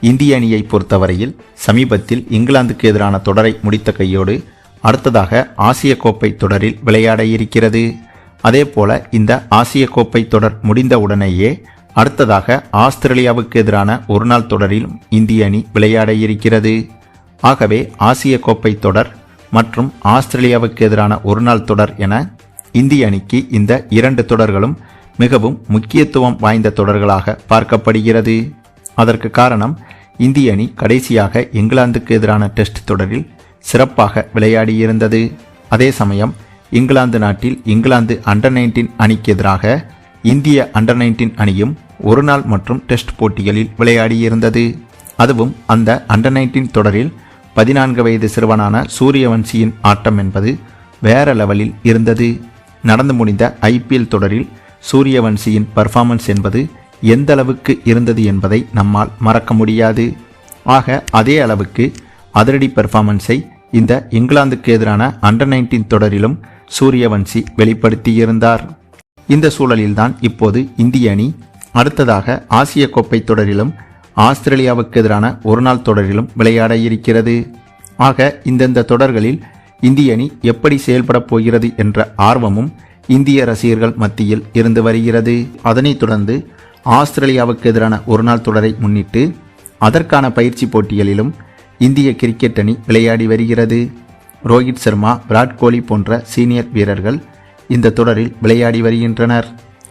இந்திய அணியை பொறுத்தவரையில் சமீபத்தில் இங்கிலாந்துக்கு எதிரான தொடரை முடித்த கையோடு அடுத்ததாக ஆசிய கோப்பை தொடரில் விளையாட இருக்கிறது. அதேபோல இந்த ஆசிய கோப்பை தொடர் முடிந்த உடனேயே அடுத்ததாக ஆஸ்திரேலியாவுக்கு எதிரான ஒருநாள் தொடரில் இந்திய அணி விளையாட இருக்கிறது. ஆகவே ஆசிய கோப்பை தொடர் மற்றும் ஆஸ்திரேலியாவுக்கு எதிரான ஒருநாள் தொடர் என இந்திய அணிக்கு இந்த இரண்டு தொடர்களும் மிகவும் முக்கியத்துவம் வாய்ந்த தொடர்களாக பார்க்கப்படுகிறது. அதற்கு காரணம் இந்திய அணி கடைசியாக இங்கிலாந்துக்கு எதிரான டெஸ்ட் தொடரில் சிறப்பாக விளையாடியிருந்தது. அதே சமயம் இங்கிலாந்து நாட்டில் இங்கிலாந்து அண்டர் நைன்டீன் அணிக்கு எதிராக இந்திய அண்டர் நைன்டீன் அணியும் ஒருநாள் மற்றும் டெஸ்ட் போட்டிகளில் விளையாடியிருந்தது. அதுவும் அந்த அண்டர் நைன்டீன் தொடரில் பதினான்கு வயது சிறுவனான சூரியவன்சியின் ஆட்டம் என்பது வேற லெவலில் இருந்தது. நடந்து முடிந்த ஐபிஎல் தொடரில் சூரியவன்சியின் பர்ஃபார்மன்ஸ் என்பது எந்த அளவுக்கு இருந்தது என்பதை நம்மால் மறக்க முடியாது. ஆக அதே அளவுக்கு அதிரடி பெர்ஃபார்மன்ஸை இந்த இங்கிலாந்துக்கு எதிரான அண்டர் நைன்டீன் தொடரிலும் சூரியவன்சி வெளிப்படுத்தியிருந்தார். இந்த சூழலில்தான் இப்போது இந்திய அணி அடுத்ததாக ஆசிய கோப்பை தொடரிலும் ஆஸ்திரேலியாவுக்கு எதிரான ஒருநாள் தொடரிலும் விளையாட இருக்கிறது. ஆக இந்தந்த தொடர்களில் இந்திய அணி எப்படி செயல்படப் போகிறது என்ற ஆர்வமும் இந்திய ரசிகர்கள் மத்தியில் இருந்து வருகிறது. அதனைத் தொடர்ந்து ஆஸ்திரேலியாவுக்கு எதிரான ஒருநாள் தொடரை முன்னிட்டு அதற்கான பயிற்சி போட்டிகளிலும் இந்திய கிரிக்கெட் அணி விளையாடி வருகிறது. ரோஹித் சர்மா விராட் கோலி போன்ற சீனியர் வீரர்கள் இந்த தொடரில் விளையாடி வருகின்றனர்.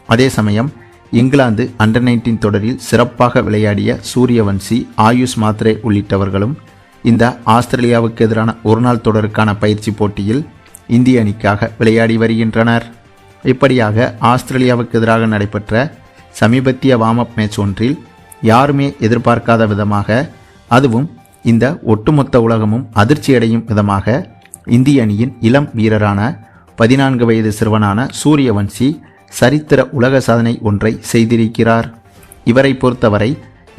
அதே சமயம் இங்கிலாந்து அண்டர் நைன்டீன் தொடரில் சிறப்பாக விளையாடிய சூரியவன்சி ஆயுஷ் மாத்ரே உள்ளிட்டவர்களும் இந்த ஆஸ்திரேலியாவுக்கு எதிரான ஒருநாள் தொடருக்கான பயிற்சி போட்டியில் இந்திய அணிக்காக விளையாடி வருகின்றனர். இப்படியாக ஆஸ்திரேலியாவுக்கு எதிராக நடைபெற்ற சமீபத்திய வார்ம் அப் மேட்ச் ஒன்றில் யாருமே எதிர்பார்க்காத விதமாக அதுவும் இந்த ஒட்டுமொத்த உலகமும் அதிர்ச்சியடையும் விதமாக இந்திய அணியின் இளம் வீரரான பதினான்கு வயது சிறுவனான சூரியவன்சி சரித்திர உலக சாதனை ஒன்றை செய்திருக்கிறார். இவரை பொறுத்தவரை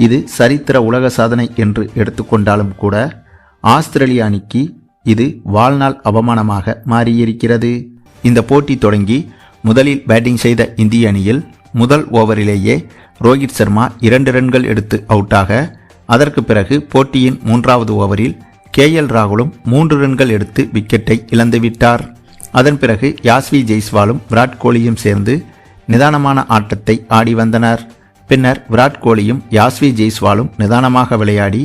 இது சரித்திர உலக சாதனை என்று எடுத்துக்கொண்டாலும் கூட ஆஸ்திரேலிய அணிக்கு இது வாழ்நாள் அவமானமாக மாறியிருக்கிறது. இந்த போட்டி தொடங்கி முதலில் பேட்டிங் செய்த இந்திய அணியில் முதல் ஓவரிலேயே ரோஹித் சர்மா இரண்டு ரன்கள் எடுத்து அவுட்டாக. அதற்கு பிறகு போட்டியின் மூன்றாவது ஓவரில் கே எல் ராகுலும் மூன்று ரன்கள் எடுத்து விக்கெட்டை இழந்துவிட்டார் அதன் பிறகு யாஸ்வி ஜெய்ஸ்வாலும் விராட் கோலியும் சேர்ந்து நிதானமான ஆட்டத்தை ஆடி வந்தனர். பின்னர் விராட் கோலியும் யாஸ்வி ஜெய்ஸ்வாலும் நிதானமாக விளையாடி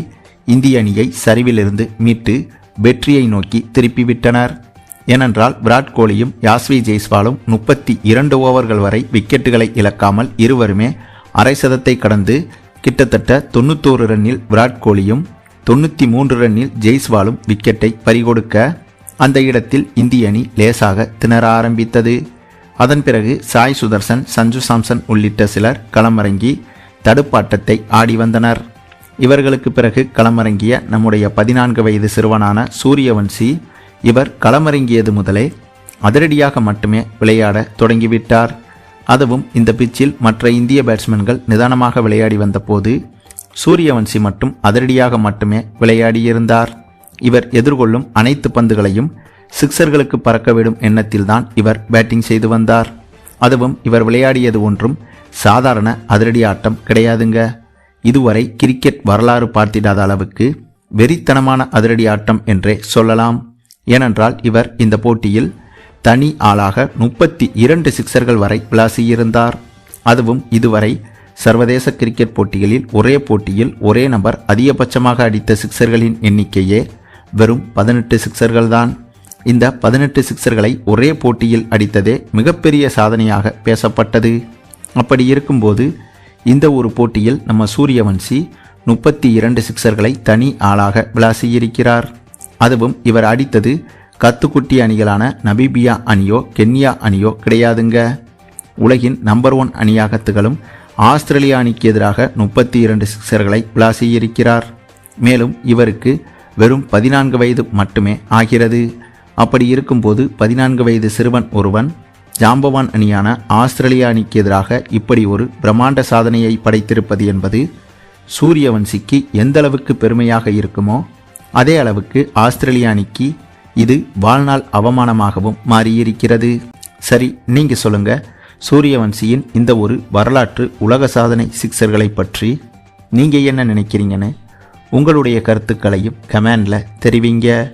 இந்திய அணியை சரிவிலிருந்து மீட்டு வெற்றியை நோக்கி திருப்பிவிட்டனர் ஏனென்றால் விராட் கோலியும் யாஸ்வி ஜெய்ஸ்வாலும் முப்பத்தி இரண்டு ஓவர்கள் வரை விக்கெட்டுகளை இழக்காமல் இருவருமே அரை சதத்தை கடந்து கிட்டத்தட்ட தொண்ணூத்தோரு ரன்னில் விராட் கோலியும் தொண்ணூற்றி மூன்று ரன்னில் ஜெய்ஸ்வாலும் விக்கெட்டை பறிகொடுக்க அந்த இடத்தில் இந்திய அணி லேசாக திணற ஆரம்பித்தது. அதன் பிறகு சாய் சுதர்சன் சஞ்சு சாம்சன் உள்ளிட்ட சிலர் களமிறங்கி தடுப்பாட்டத்தை ஆடி வந்தனர். இவர்களுக்கு பிறகு களமிறங்கிய நம்முடைய பதினான்கு வயது சிறுவனான சூரியவன்சி இவர் களமிறங்கியது முதலே அதிரடியாக மட்டுமே விளையாட தொடங்கிவிட்டார். அதுவும் இந்த பிச்சில் மற்ற இந்திய பேட்ஸ்மேன்கள் நிதானமாக விளையாடி வந்தபோது சூரியவன்சி மட்டும் அதிரடியாக மட்டுமே விளையாடியிருந்தார். இவர் எதிர்கொள்ளும் அனைத்து பந்துகளையும் சிக்சர்களுக்கு பறக்கவிடும் எண்ணத்தில்தான் இவர் பேட்டிங் செய்து வந்தார். அதுவும் இவர் விளையாடியது ஒன்றும் சாதாரண அதிரடி ஆட்டம் கிடையாதுங்க. இதுவரை கிரிக்கெட் வரலாறு பார்த்திடாத அளவுக்கு வெறித்தனமான அதிரடி ஆட்டம் என்றே சொல்லலாம். ஏனென்றால் இவர் இந்த போட்டியில் தனி ஆளாக முப்பத்தி இரண்டு சிக்சர்கள் வரை விளாசியிருந்தார். அதுவும் இதுவரை சர்வதேச கிரிக்கெட் போட்டிகளில் ஒரே போட்டியில் ஒரே நபர் அதிகபட்சமாக அடித்த சிக்சர்களின் எண்ணிக்கையே வெறும் பதினெட்டு சிக்சர்கள்தான். இந்த பதினெட்டு சிக்சர்களை ஒரே போட்டியில் அடித்ததே மிகப்பெரிய சாதனையாக பேசப்பட்டது. அப்படி இருக்கும்போது இந்த ஒரு போட்டியில் நம்ம சூரியவன்சி முப்பத்தி இரண்டு சிக்சர்களை தனி ஆளாக விளாசியிருக்கிறார். அதுவும் இவர் அடித்தது கத்துக்குட்டி அணிகளான நபீபியா அணியோ கென்யா அணியோ கிடையாதுங்க. உலகின் நம்பர் ஒன் அணியாக திகழும் ஆஸ்திரேலியா அணிக்கு எதிராக முப்பத்தி இரண்டு சிக்சர்களை விளாசியிருக்கிறார். மேலும் இவருக்கு வெறும் பதினான்கு வயது மட்டுமே ஆகிறது. அப்படி இருக்கும்போது பதினான்கு வயது சிறுவன் ஒருவன் ஜாம்பவான் அணியான ஆஸ்திரேலியா அணிக்கு எதிராக இப்படி ஒரு பிரம்மாண்ட சாதனையை படைத்திருப்பது என்பது சூரியவன்சிக்கு எந்தளவுக்கு பெருமையாக இருக்குமோ அதே அளவுக்கு ஆஸ்திரேலிய அணிக்கு இது வாழ்நாள் அவமானமாகவும் மாறியிருக்கிறது. சரி நீங்க சொல்லுங்க. சூரியவன்சியின் இந்த ஒரு வரலாற்று உலக சாதனை சிக்சர்களை பற்றி நீங்க என்ன நினைக்கிறீங்கன்னு உங்களுடைய கருத்துக்களையும் கமெண்டில் தெரிவிங்க.